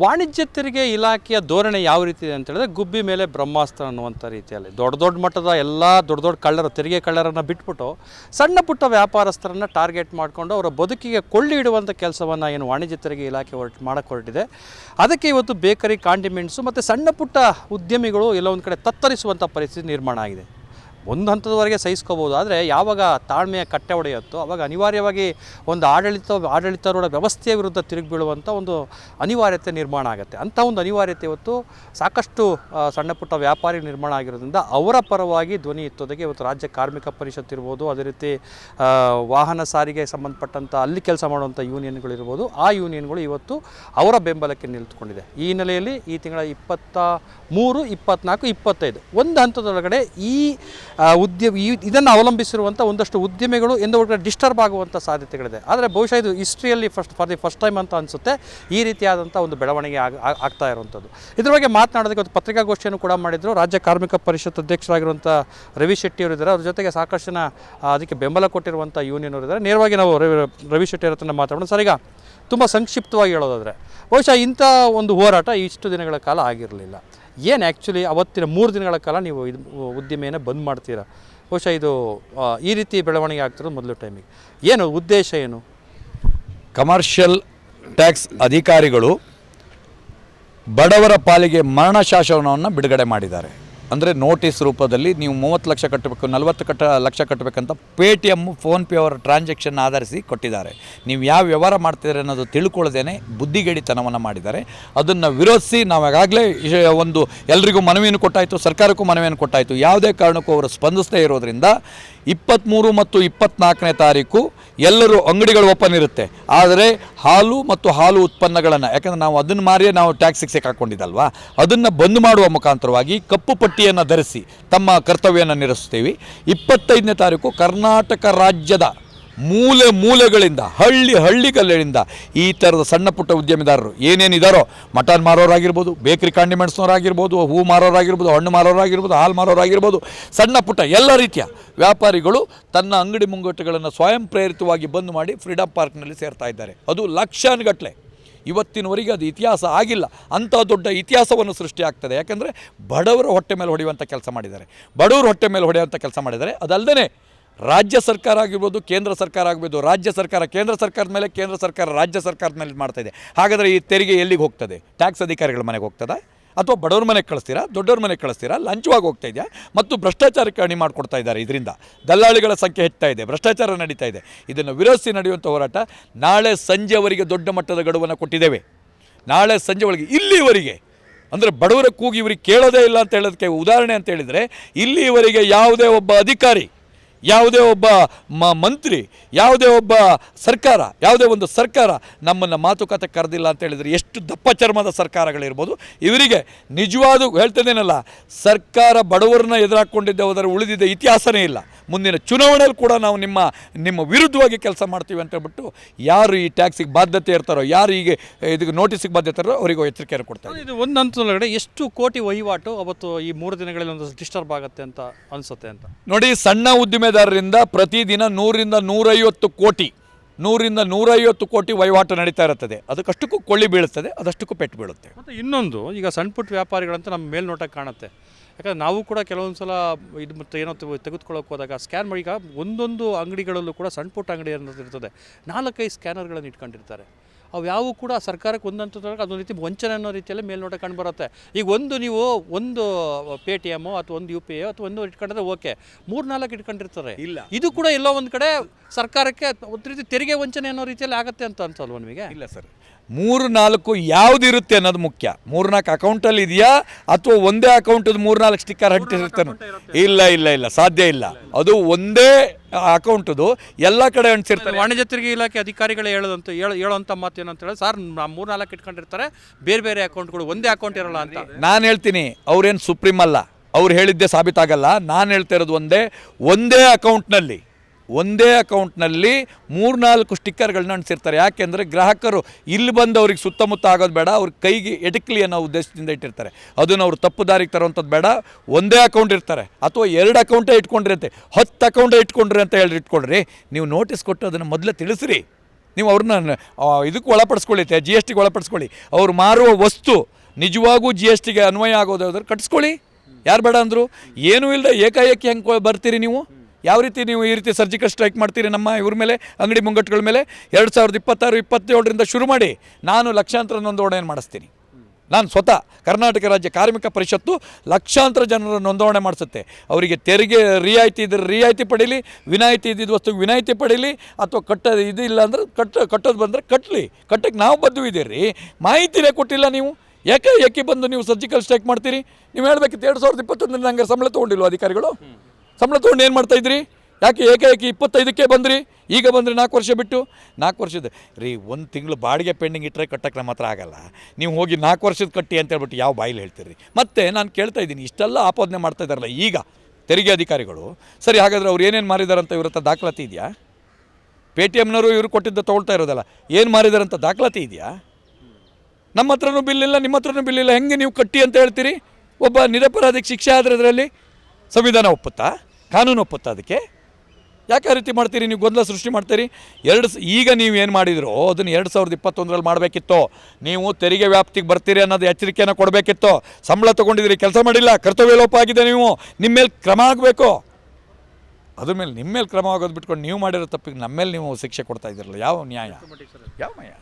ವಾಣಿಜ್ಯ ತೆರಿಗೆ ಇಲಾಖೆಯ ಧೋರಣೆ ಯಾವ ರೀತಿ ಇದೆ ಅಂತ ಹೇಳಿದ್ರೆ ಗುಬ್ಬಿ ಮೇಲೆ ಬ್ರಹ್ಮಾಸ್ತ್ರ ಅನ್ನುವಂಥ ರೀತಿಯಲ್ಲಿ. ದೊಡ್ಡ ದೊಡ್ಡ ಮಟ್ಟದ ಎಲ್ಲ ದೊಡ್ಡ ದೊಡ್ಡ ಕಳ್ಳರು, ತೆರಿಗೆ ಕಳ್ಳರನ್ನು ಬಿಟ್ಬಿಟ್ಟು ಸಣ್ಣ ಪುಟ್ಟ ವ್ಯಾಪಾರಸ್ಥರನ್ನು ಟಾರ್ಗೆಟ್ ಮಾಡಿಕೊಂಡು ಅವರ ಬದುಕಿಗೆ ಕೊಳ್ಳಿ ಇಡುವಂಥ ಕೆಲಸವನ್ನು ಏನು ವಾಣಿಜ್ಯ ತೆರಿಗೆ ಇಲಾಖೆ ಹೊರಟು ಮಾಡಕ್ಕೆ ಹೊರಟಿದೆ ಅದಕ್ಕೆ ಇವತ್ತು ಬೇಕರಿ, ಕಾಂಡಿಮೆಂಟ್ಸು ಮತ್ತು ಸಣ್ಣ ಪುಟ್ಟ ಉದ್ಯಮಿಗಳು ಎಲ್ಲ ಒಂದು ಕಡೆ ತತ್ತರಿಸುವಂಥ ಪರಿಸ್ಥಿತಿ ನಿರ್ಮಾಣ ಆಗಿದೆ. ಒಂದು ಹಂತದವರೆಗೆ ಸಹಿಸ್ಕೋಬೋದು. ಆದರೆ ಯಾವಾಗ ತಾಳ್ಮೆಯ ಕಟ್ಟೆ ಒಡೆಯುತ್ತೋ, ಅವಾಗ ಅನಿವಾರ್ಯವಾಗಿ ಒಂದು ಆಡಳಿತ, ಆಡಳಿತಾರೂಢ ವ್ಯವಸ್ಥೆಯ ವಿರುದ್ಧ ತಿರುಗಿ ಬೀಳುವಂಥ ಒಂದು ಅನಿವಾರ್ಯತೆ ನಿರ್ಮಾಣ ಆಗುತ್ತೆ. ಅಂಥ ಒಂದು ಅನಿವಾರ್ಯತೆ ಇವತ್ತು ಸಾಕಷ್ಟು ಸಣ್ಣ ಪುಟ್ಟ ವ್ಯಾಪಾರಿ ನಿರ್ಮಾಣ ಆಗಿರೋದ್ರಿಂದ ಅವರ ಪರವಾಗಿ ಧ್ವನಿ ಎತ್ತೋದಕ್ಕೆ ಇವತ್ತು ರಾಜ್ಯ ಕಾರ್ಮಿಕ ಪರಿಷತ್ ಇರ್ಬೋದು, ಅದೇ ರೀತಿ ವಾಹನ ಸಾರಿಗೆ ಸಂಬಂಧಪಟ್ಟಂಥ ಅಲ್ಲಿ ಕೆಲಸ ಮಾಡುವಂಥ ಯೂನಿಯನ್ಗಳಿರ್ಬೋದು ಆ ಯೂನಿಯನ್ಗಳು ಇವತ್ತು ಅವರ ಬೆಂಬಲಕ್ಕೆ ನಿಲ್ತುಕೊಂಡಿದೆ. ಈ ಹಿನ್ನೆಲೆಯಲ್ಲಿ ಈ ತಿಂಗಳ ಇಪ್ಪತ್ತ ಮೂರು, ಇಪ್ಪತ್ನಾಲ್ಕು, ಇಪ್ಪತ್ತೈದು, ಒಂದು ಹಂತದೊಳಗಡೆ ಈ ಉದ್ಯಮ ಈ ಇದನ್ನು ಅವಲಂಬಿಸಿರುವಂಥ ಒಂದಷ್ಟು ಉದ್ಯಮಿಗಳು ಎಂದು ಡಿಸ್ಟರ್ಬ್ ಆಗುವಂಥ ಸಾಧ್ಯತೆಗಳಿದೆ. ಆದರೆ ಬಹುಶಃ ಇದು ಹಿಸ್ಟ್ರಿಯಲ್ಲಿ first for the first time ಅಂತ ಅನಿಸುತ್ತೆ. ಈ ರೀತಿಯಾದಂಥ ಒಂದು ಬೆಳವಣಿಗೆ ಆಗ ಆಗ್- ಆಗ್ತಾ ಇರುವಂಥದ್ದು. ಇದ್ರ ಬಗ್ಗೆ ಮಾತನಾಡೋದಕ್ಕೆ ಒಂದು ಪತ್ರಿಕಾಗೋಷ್ಠಿಯನ್ನು ಕೂಡ ಮಾಡಿದರು. ರಾಜ್ಯ ಕಾರ್ಮಿಕ ಪರಿಷತ್ ಅಧ್ಯಕ್ಷರಾಗಿರುವಂಥ ರವಿ ಶೆಟ್ಟಿ ಇದ್ದಾರೆ. ಅವ್ರ ಜೊತೆಗೆ ಸಾಕಷ್ಟು ಅದಕ್ಕೆ ಬೆಂಬಲ ಕೊಟ್ಟಿರುವಂಥ ಯೂನಿಯನ್ ಅವರು ಇದ್ದಾರೆ. ನೇರವಾಗಿ ನಾವು ರವಿ ರವಿ ಶೆಟ್ಟಿ ಅವ್ರ ಹತ್ರ ಮಾತಾಡೋಣ. ಸರಿಗ ತುಂಬ ಸಂಕ್ಷಿಪ್ತವಾಗಿ ಹೇಳೋದಾದರೆ, ಬಹುಶಃ ಇಂಥ ಒಂದು ಹೋರಾಟ ಇಷ್ಟು ದಿನಗಳ ಕಾಲ ಆಗಿರಲಿಲ್ಲ. ಏನು ಆ್ಯಕ್ಚುಲಿ ಅವತ್ತಿನ ಮೂರು ದಿನಗಳ ಕಾಲ ನೀವು ಇದು ಉದ್ದಿಮೆಯನ್ನು ಬಂದ್ ಮಾಡ್ತೀರಾ? ಬಹುಶಃ ಇದು ಈ ರೀತಿ ಬೆಳವಣಿಗೆ ಆಗ್ತಿರೋದು ಮೊದಲು ಟೈಮಿಗೆ ಏನು ಉದ್ದೇಶ ಏನು? ಕಮರ್ಷಿಯಲ್ ಟ್ಯಾಕ್ಸ್ ಅಧಿಕಾರಿಗಳು ಬಡವರ ಪಾಲಿಗೆ ಮರಣ ಶಾಸನವನ್ನು ಬಿಡುಗಡೆ ಮಾಡಿದ್ದಾರೆ. ಅಂದರೆ ನೋಟಿಸ್ ರೂಪದಲ್ಲಿ ನೀವು ಮೂವತ್ತು ಲಕ್ಷ ಕಟ್ಟಬೇಕು, ನಲವತ್ತು ಕಟ್ಟ ಲಕ್ಷ ಕಟ್ಟಬೇಕಂತ ಪೇ ಟಿ ಎಂ ಫೋನ್ಪೇ ಅವರ ಟ್ರಾನ್ಸಾಕ್ಷನ್ ಆಧರಿಸಿ ಕೊಟ್ಟಿದ್ದಾರೆ. ನೀವು ಯಾವ ವ್ಯವಹಾರ ಮಾಡ್ತಿದ್ದಾರೆ ಅನ್ನೋದು ತಿಳ್ಕೊಳ್ಳದೇನೆ ಬುದ್ಧಿಗೇಡಿತನವನ್ನು ಮಾಡಿದ್ದಾರೆ. ಅದನ್ನು ವಿರೋಧಿಸಿ ನಾವಾಗಲೇ ಒಂದು ಎಲ್ರಿಗೂ ಮನವಿಯನ್ನು ಕೊಟ್ಟಾಯಿತು, ಸರ್ಕಾರಕ್ಕೂ ಮನವಿಯನ್ನು ಕೊಟ್ಟಾಯಿತು. ಯಾವುದೇ ಕಾರಣಕ್ಕೂ ಅವರು ಸ್ಪಂದಿಸದೇ ಇರೋದರಿಂದ ಇಪ್ಪತ್ತ್ಮೂರು ಮತ್ತು ಇಪ್ಪತ್ತ್ನಾಲ್ಕನೇ ತಾರೀಕು ಎಲ್ಲರೂ ಅಂಗಡಿಗಳು ಓಪನ್ ಇರುತ್ತೆ. ಆದರೆ ಹಾಲು ಮತ್ತು ಹಾಲು ಉತ್ಪನ್ನಗಳನ್ನು, ಯಾಕಂದರೆ ನಾವು ಅದನ್ನು ಮಾರಿಯೇ ನಾವು ಟ್ಯಾಕ್ಸಿಗೆ ಸಿಕ್ಕಾಕೊಂಡಿದ್ದಲ್ವಾ ಅದನ್ನು ಬಂದ್ ಮಾಡುವ ಮುಖಾಂತರವಾಗಿ ಕಪ್ಪು ಪಟ್ಟಿಯನ್ನು ಧರಿಸಿ ತಮ್ಮ ಕರ್ತವ್ಯವನ್ನು ನಿರ್ವಹಿಸ್ತೀವಿ ಇಪ್ಪತ್ತೈದನೇ ತಾರೀಕು ಕರ್ನಾಟಕ ರಾಜ್ಯದ ಮೂಲೆ ಮೂಲೆಗಳಿಂದ, ಹಳ್ಳಿ ಹಳ್ಳಿಗಲ್ಲಿಂದ ಈ ಥರದ ಸಣ್ಣ ಪುಟ್ಟ ಉದ್ಯಮಿದಾರರು ಏನೇನಿದಾರೋ ಮಟನ್ ಮಾರೋರಾಗಿರ್ಬೋದು, ಬೇಕ್ರಿ ಕಾಂಡಿಮೆಂಟ್ಸ್ನವರಾಗಿರ್ಬೋದು ಹೂ ಮಾರೋರಾಗಿರ್ಬೋದು, ಹಣ್ಣು ಮಾರೋರಾಗಿರ್ಬೋದು, ಹಾಲು ಮಾರೋರಾಗಿರ್ಬೋದು, ಸಣ್ಣ ಪುಟ್ಟ ಎಲ್ಲ ರೀತಿಯ ವ್ಯಾಪಾರಿಗಳು ತನ್ನ ಅಂಗಡಿ ಮುಂಗಟ್ಟುಗಳನ್ನು ಸ್ವಯಂ ಪ್ರೇರಿತವಾಗಿ ಬಂದ್ ಮಾಡಿ ಫ್ರೀಡಮ್ ಪಾರ್ಕ್ನಲ್ಲಿ ಸೇರ್ತಾ ಇದ್ದಾರೆ. ಅದು ಲಕ್ಷಾನುಗಟ್ಟಲೆ. ಇವತ್ತಿನವರೆಗೆ ಅದು ಇತಿಹಾಸ ಆಗಿಲ್ಲ. ಅಂಥ ದೊಡ್ಡ ಇತಿಹಾಸವನ್ನು ಸೃಷ್ಟಿ ಆಗ್ತದೆ. ಯಾಕಂದರೆ ಬಡವರ ಹೊಟ್ಟೆ ಮೇಲೆ ಹೊಡೆಯುವಂಥ ಕೆಲಸ ಮಾಡಿದ್ದಾರೆ. ಬಡವರ ಹೊಟ್ಟೆ ಮೇಲೆ ಹೊಡೆಯುವಂಥ ಕೆಲಸ ಮಾಡಿದ್ದಾರೆ. ಅದಲ್ಲದೆ ರಾಜ್ಯ ಸರ್ಕಾರ ಆಗಿರ್ಬೋದು, ಕೇಂದ್ರ ಸರ್ಕಾರ ಆಗಿರ್ಬೋದು, ರಾಜ್ಯ ಸರ್ಕಾರ, ಕೇಂದ್ರ ಸರ್ಕಾರದ ಮೇಲೆ ಕೇಂದ್ರ ಸರ್ಕಾರ, ರಾಜ್ಯ ಸರ್ಕಾರದ ಮೇಲೆ ಮಾಡ್ತಾ ಇದೆ. ಹಾಗಾದರೆ ಈ ತೆರಿಗೆ ಎಲ್ಲಿಗೆ ಹೋಗ್ತದೆ? ಟ್ಯಾಕ್ಸ್ ಅಧಿಕಾರಿಗಳ ಮನೆಗೆ ಹೋಗ್ತದ? ಅಥವಾ ಬಡವ್ರ ಮನೆಗೆ ಕಳಿಸ್ತೀರಾ, ದೊಡ್ಡವ್ರ ಮನೆಗೆ ಕಳಿಸ್ತೀರಾ, ಲಂಚವಾಗಿ ಹೋಗ್ತಾ ಇದೆಯಾ? ಮತ್ತು ಭ್ರಷ್ಟಾಚಾರಕ್ಕೆ ಅಣಿ ಮಾಡಿಕೊಡ್ತಾ ಇದ್ದಾರೆ ಇದರಿಂದ. ದಲ್ಲಾಳಿಗಳ ಸಂಖ್ಯೆ ಹೆಚ್ಚುತ್ತಾ ಇದೆ, ಭ್ರಷ್ಟಾಚಾರ ನಡೀತಾ ಇದೆ. ಇದನ್ನು ವಿರೋಧಿಸಿ ನಡೆಯುವಂಥ ಹೋರಾಟ ನಾಳೆ ಸಂಜೆವರೆಗೆ ದೊಡ್ಡ ಮಟ್ಟದ ಗಡುವನ್ನು ಕೊಟ್ಟಿದ್ದೇವೆ. ನಾಳೆ ಸಂಜೆ ಒಳಗೆ, ಇಲ್ಲಿವರೆಗೆ, ಅಂದರೆ ಬಡವರ ಕೂಗಿ ಇವರಿಗೆ ಕೇಳೋದೇ ಇಲ್ಲ ಅಂತ ಹೇಳೋದಕ್ಕೆ ಉದಾಹರಣೆ ಅಂತ ಹೇಳಿದರೆ, ಇಲ್ಲಿವರೆಗೆ ಯಾವುದೇ ಒಬ್ಬ ಅಧಿಕಾರಿ ಯಾವುದೇ ಒಬ್ಬ ಮ ಮಂತ್ರಿ ಯಾವುದೇ ಒಬ್ಬ ಸರ್ಕಾರ ಯಾವುದೇ ಒಂದು ಸರ್ಕಾರ ನಮ್ಮನ್ನು ಮಾತುಕತೆ ಕರೆದಿಲ್ಲ ಅಂತ ಹೇಳಿದರೆ ಎಷ್ಟು ದಪ್ಪ ಚರ್ಮದ ಸರ್ಕಾರಗಳಿರ್ಬೋದು. ಇವರಿಗೆ ನಿಜವಾದ ಹೇಳ್ತದೇನಲ್ಲ ಸರ್ಕಾರ ಬಡವರನ್ನ ಎದುರಾಕೊಂಡಿದ್ದೆ ಹೋದರೆ ಉಳಿದಿದ್ದ ಇತಿಹಾಸನೇ ಇಲ್ಲ. ಮುಂದಿನ ಚುನಾವಣೆಯಲ್ಲಿ ಕೂಡ ನಾವು ನಿಮ್ಮ ನಿಮ್ಮ ವಿರುದ್ಧವಾಗಿ ಕೆಲಸ ಮಾಡ್ತೀವಿ ಅಂತ ಹೇಳ್ಬಿಟ್ಟು ಯಾರು ಈ ಟ್ಯಾಕ್ಸಿಗೆ ಬಾಧ್ಯತೆ ಇರ್ತಾರೋ ಯಾರು ಈಗ ಇದಕ್ಕೆ ನೋಟಿಸಿಗೆ ಬಾಧ್ಯತೆ ಇರೋ ಅವರಿಗೂ ಎಚ್ಚರಿಕೆಯನ್ನು ಕೊಡ್ತಾರೆ ಇದು ಒಂದು ಹಂತದೊಳಗಡೆ ಎಷ್ಟು ಕೋಟಿ ವಹಿವಾಟು ಅವತ್ತು ಈ ಮೂರು ದಿನಗಳಲ್ಲಿ ಒಂದು ಡಿಸ್ಟರ್ಬ್ ಆಗುತ್ತೆ ಅಂತ ಅನಿಸುತ್ತೆ ಅಂತ? ನೋಡಿ ಸಣ್ಣ ಉದ್ದಿಮೆದಾರರಿಂದ ಪ್ರತಿದಿನ ನೂರಿಂದ ನೂರೈವತ್ತು ಕೋಟಿ, ನೂರಿಂದ ನೂರೈವತ್ತು ಕೋಟಿ ವಹಿವಾಟು ನಡೀತಾ ಇರುತ್ತದೆ. ಅದಕ್ಕಷ್ಟಕ್ಕೂ ಕೊಳ್ಳಿ ಬೀಳುತ್ತದೆ, ಅದಷ್ಟಕ್ಕೂ ಪೆಟ್ಟು ಬೀಳುತ್ತೆ. ಮತ್ತು ಇನ್ನೊಂದು, ಈಗ ಸಣ್ಣ ಪುಟ್ಟ ವ್ಯಾಪಾರಿಗಳಂತ ನಮ್ಮ ಮೇಲ್ನೋಟಕ್ಕೆ ಕಾಣುತ್ತೆ. ಯಾಕಂದ್ರೆ ನಾವು ಕೂಡ ಕೆಲವೊಂದು ಸಲ ಇದು ಮತ್ತು ಏನೋ ತೆಗೆ- ತೆಗೆದುಕೊಳ್ಳೋಕೆ ಹೋದಾಗ ಸ್ಕ್ಯಾನ್ ಮಾಡಿ ಒಂದೊಂದು ಅಂಗಡಿಗಳಲ್ಲೂ ಕೂಡ ಸಣ್ಣ ಪುಟ್ಟ ಅಂಗಡಿ ಅನ್ನೋದು ಇರ್ತದೆ. ನಾಲ್ಕೈದು ಸ್ಕ್ಯಾನರ್ಗಳನ್ನು ಇಟ್ಕೊಂಡಿರ್ತಾರೆ. ಅವು ಯಾವು ಕೂಡ ಸರ್ಕಾರಕ್ಕೆ ಒಂದಂತ ಅದೊಂದು ರೀತಿ ವಂಚನೆ ಅನ್ನೋ ರೀತಿಯಲ್ಲಿ ಮೇಲ್ನೋಟ ಕಂಡುಬರುತ್ತೆ ಈಗ ಒಂದು ನೀವು ಒಂದು ಪೇ ಟಿ ಎಮ್ಮು ಅಥವಾ ಒಂದು ಯು ಪಿ ಐ ಅಥವಾ ಒಂದು ಇಟ್ಕೊಂಡ್ರೆ ಓಕೆ. ಮೂರು ನಾಲ್ಕು ಇಟ್ಕೊಂಡಿರ್ತಾರೆ. ಇಲ್ಲ. ಇದು ಕೂಡ ಎಲ್ಲೋ ಒಂದು ಕಡೆ ಸರ್ಕಾರಕ್ಕೆ ಒಂದು ರೀತಿ ತೆರಿಗೆ ವಂಚನೆ ಅನ್ನೋ ರೀತಿಯಲ್ಲಿ ಆಗುತ್ತೆ ಅಂತ ಅನ್ಸಲ್ವ ನಿಮಗೆ? ಇಲ್ಲ ಸರ್. ಮೂರು ನಾಲ್ಕು ಯಾವುದಿರುತ್ತೆ ಅನ್ನೋದು ಮುಖ್ಯ. ಮೂರು ನಾಲ್ಕು ಅಕೌಂಟಲ್ಲಿ ಇದೆಯಾ? ಅಥವಾ ಒಂದೇ ಅಕೌಂಟದ ಮೂರು ನಾಲ್ಕು ಸ್ಟಿಕ್ಕರ್ ಅಂಟಿಸಿರ್ತಾನೆ ಇಲ್ಲ ಇಲ್ಲ ಇಲ್ಲ. ಸಾಧ್ಯ ಇಲ್ಲ. ಅದು ಒಂದೇ ಅಕೌಂಟದು ಎಲ್ಲ ಕಡೆ ಅಂಟಿಸಿರ್ತಾರೆ. ವಾಣಿಜ್ಯ ತೆರಿಗೆ ಇಲಾಖೆ ಅಧಿಕಾರಿಗಳೇ ಹೇಳೋದಂತ ಹೇಳ ಹೇಳೋಂಥ ಮಾತು ಏನಂತ ಹೇಳಿ ಸರ್ ಮೂರು ನಾಲ್ಕು ಇಟ್ಕೊಂಡಿರ್ತಾರೆ. ಬೇರೆ ಬೇರೆ ಅಕೌಂಟ್ಗಳು ಒಂದೇ ಅಕೌಂಟ್ ಇರಲ್ಲ ಅಂತ. ನಾನು ಹೇಳ್ತೀನಿ ಅವ್ರೇನು ಸುಪ್ರೀಂ ಅಲ್ಲ. ಅವ್ರು ಹೇಳಿದ್ದೆ ಸಾಬೀತಾಗಲ್ಲ. ನಾನು ಹೇಳ್ತಾ ಇರೋದು ಒಂದೇ ಒಂದೇ ಅಕೌಂಟ್ನಲ್ಲಿ ಒಂದೇ ಅಕೌಂಟ್ನಲ್ಲಿ ಮೂರ್ನಾಲ್ಕು ಸ್ಟಿಕ್ಕರ್ಗಳನ್ನ ಅಂಟಿಸಿರ್ತಾರೆ. ಯಾಕೆಂದರೆ ಗ್ರಾಹಕರು ಇಲ್ಲಿ ಬಂದು ಅವ್ರಿಗೆ ಸುತ್ತಮುತ್ತ ಆಗೋದು ಬೇಡ, ಅವ್ರ ಕೈಗೆ ಎಟಕ್ಲಿ ಅನ್ನೋ ಉದ್ದೇಶದಿಂದ ಇಟ್ಟಿರ್ತಾರೆ. ಅದನ್ನು ಅವ್ರು ತಪ್ಪು ದಾರಿಗೆ ತರುವಂಥದ್ದು ಬೇಡ, ಒಂದೇ ಅಕೌಂಟ್ ಇರ್ತಾರೆ. ಅಥವಾ ಎರಡು ಅಕೌಂಟೇ ಇಟ್ಕೊಂಡಿರುತ್ತೆ ಹತ್ತು ಅಕೌಂಟೇ ಇಟ್ಕೊಂಡ್ರಿ ಅಂತ ಹೇಳಿ ಇಟ್ಕೊಳ್ರಿ. ನೀವು ನೋಟಿಸ್ ಕೊಟ್ಟು ಅದನ್ನು ಮೊದಲೇ ತಿಳಿಸ್ರಿ. ನೀವು ಅವ್ರನ್ನ ಇದಕ್ಕೆ ಒಳಪಡಿಸ್ಕೊಳ್ಳಿ ಜಿ ಎಸ್ ಟಿಗೆ ಒಳಪಡಿಸ್ಕೊಳ್ಳಿ. ಅವ್ರು ಮಾರುವ ವಸ್ತು, ನಿಜವಾಗೂ ಜಿ ಎಸ್ ಟಿಗೆ ಅನ್ವಯ ಆಗೋದಾದ್ರೆ ಕಟ್ಸ್ಕೊಳ್ಳಿ. ಯಾರು ಬೇಡ ಅಂದರು? ಏನೂ ಇಲ್ಲದೆ ಏಕಾಏಕಿ ಹೆಂಗೆ ಬರ್ತೀರಿ ನೀವು? ಯಾವ ರೀತಿ ನೀವು ಈ ರೀತಿ ಸರ್ಜಿಕಲ್ ಸ್ಟ್ರೈಕ್ ಮಾಡ್ತೀರಿ ನಮ್ಮ ಇವ್ರ ಮೇಲೆ, ಅಂಗಡಿ ಮುಂಗಟ್ಟುಗಳ ಮೇಲೆ? ಎರಡು ಸಾವಿರದ ಇಪ್ಪತ್ತಾರು, ಇಪ್ಪತ್ತೇಳರಿಂದ ಶುರು ಮಾಡಿ ನಾನು ಲಕ್ಷಾಂತರ ನೋಂದಣಿ ಮಾಡಿಸ್ತೀನಿ. ನಾನು ಸ್ವತಃ ಕರ್ನಾಟಕ ರಾಜ್ಯ ಕಾರ್ಮಿಕ ಪರಿಷತ್ತು ಲಕ್ಷಾಂತರ ಜನರ ನೋಂದಣಿ ಮಾಡಿಸುತ್ತೆ. ಅವರಿಗೆ ತೆರಿಗೆ ರಿಯಾಯಿತಿ ಇದ್ರೆ ರಿಯಾಯಿತಿ ಪಡೀಲಿ, ವಿನಾಯಿತಿ ಇದ್ದಿದ್ದ ವಸ್ತುಗೆ ವಿನಾಯಿತಿ ಪಡೀಲಿ, ಅಥವಾ ಕಟ್ಟೋದು ಇಲ್ಲ ಅಂದ್ರೆ ಕಟ್ಟ, ಕಟ್ಟೋದು ಬಂದರೆ ಕಟ್ಟಲಿ ಕಟ್ಟಕ್ಕೆ ನಾವು ಬದ್ದು ಇದ್ದೀರಿ ಮಾಹಿತಿನೇ ಕೊಟ್ಟಿಲ್ಲ ನೀವು. ಯಾಕೆ ಯಾಕೆ ಬಂದು ನೀವು ಸರ್ಜಿಕಲ್ ಸ್ಟ್ರೈಕ್ ಮಾಡ್ತೀರಿ? ನೀವು ಹೇಳ್ಬೇಕಿತ್ತು ಎರಡು ಸಾವಿರದ ಇಪ್ಪತ್ತೊಂದರಿಂದ ಹಂಗೆ ಸಂಬಳ ತೊಗೊಂಡಿಲ್ವ ಅಧಿಕಾರಿಗಳು? ಸಂಬಳ ತೊಗೊಂಡು ಏನು ಮಾಡ್ತಾ ಇದ್ರಿ? ಯಾಕೆ ಏಕಾಏಕಿ ಇಪ್ಪತ್ತೈದಕ್ಕೆ ಬಂದ್ರಿ? ಈಗ ಬಂದ್ರಿ ನಾಲ್ಕು ವರ್ಷ ಬಿಟ್ಟು? ನಾಲ್ಕು ವರ್ಷದ ರೀ, ಒಂದು ತಿಂಗಳು ಬಾಡಿಗೆ ಪೆಂಡಿಂಗ್ ಇಟ್ಟರೆ ಕಟ್ಟಕ್ಕೆ ನಮ್ಮ ಹತ್ರ ಆಗಲ್ಲ. ನೀವು ಹೋಗಿ ನಾಲ್ಕು ವರ್ಷದ ಕಟ್ಟಿ ಅಂತ ಹೇಳ್ಬಿಟ್ಟು ಯಾವ ಬಾಯಿಲಿ ಹೇಳ್ತೀರಿ? ಮತ್ತೆ ನಾನು ಕೇಳ್ತಾ ಇದ್ದೀನಿ, ಇಷ್ಟೆಲ್ಲ ಆಪಾದನೆ ಮಾಡ್ತಾ ಇದ್ದಾರಲ್ಲ, ಈಗ ತೆರಿಗೆ ಅಧಿಕಾರಿಗಳು, ಸರಿ ಹಾಗಾದರೆ ಅವ್ರು ಏನೇನು ಮಾರಿದಾರಂತ ಇವ್ರ ಹತ್ರ ದಾಖಲಾತಿ ಇದೆಯಾ? ಪೇ ಟಿ ಎಮ್ನವರು ಇವರು ಕೊಟ್ಟಿದ್ದ ತೊಗೊಳ್ತಾ ಇರೋದಲ್ಲ, ಏನು ಮಾರಿದಾರಂತ ದಾಖಲಾತಿ ಇದೆಯಾ? ನಮ್ಮ ಹತ್ರನೂ ಬಿಲ್ಲಿಲ್ಲ ನಿಮ್ಮ ಹತ್ರನೂ ಬಿಲ್ಲಿಲ್ಲ ಹೆಂಗೆ ನೀವು ಕಟ್ಟಿ ಅಂತ ಹೇಳ್ತೀರಿ? ಒಬ್ಬ ನಿರಪರಾಧಿಗೆ ಶಿಕ್ಷೆ ಆದರೆ ಅದರಲ್ಲಿ ಸಂವಿಧಾನ ಒಪ್ಪುತ್ತಾ? ಕಾನೂನು ಒಪ್ಪುತ್ತಾ ಅದಕ್ಕೆ. ಯಾಕೆ ಆ ರೀತಿ ಮಾಡ್ತೀರಿ? ನೀವು ಗೊಂದಲ ಸೃಷ್ಟಿ ಮಾಡ್ತೀರಿ? ಎರಡು ಈಗ ನೀವು ಏನು ಮಾಡಿದಿರೋ ಅದನ್ನು ಎರಡು ಸಾವಿರದ ಇಪ್ಪತ್ತೊಂದರಲ್ಲಿ ಮಾಡಬೇಕಿತ್ತು. ನೀವು ತೆರಿಗೆ ವ್ಯಾಪ್ತಿಗೆ ಬರ್ತೀರಿ ಅನ್ನೋದು ಎಚ್ಚರಿಕೆಯನ್ನು ಕೊಡಬೇಕಿತ್ತು. ಸಂಬಳ ತೊಗೊಂಡಿದ್ದೀರಿ ಕೆಲಸ ಮಾಡಿಲ್ಲ ಕರ್ತವ್ಯ ಲೋಪ ಆಗಿದೆ ನೀವು. ನಿಮ್ಮ ಮೇಲೆ ಕ್ರಮ ಆಗಬೇಕು. ಅದ್ರ ಮೇಲೆ ನಿಮ್ಮ ಮೇಲೆ ಕ್ರಮ ಆಗೋದು ಬಿಟ್ಕೊಂಡು ನೀವು ಮಾಡಿರೋ ತಪ್ಪಿಗೆ ನಮ್ಮ ಮೇಲೆ ನೀವು ಶಿಕ್ಷೆ ಕೊಡ್ತಾ ಇದ್ದೀರಲ್ಲ ಯಾವ ನ್ಯಾಯ? ಯಾವ ನ್ಯಾಯ?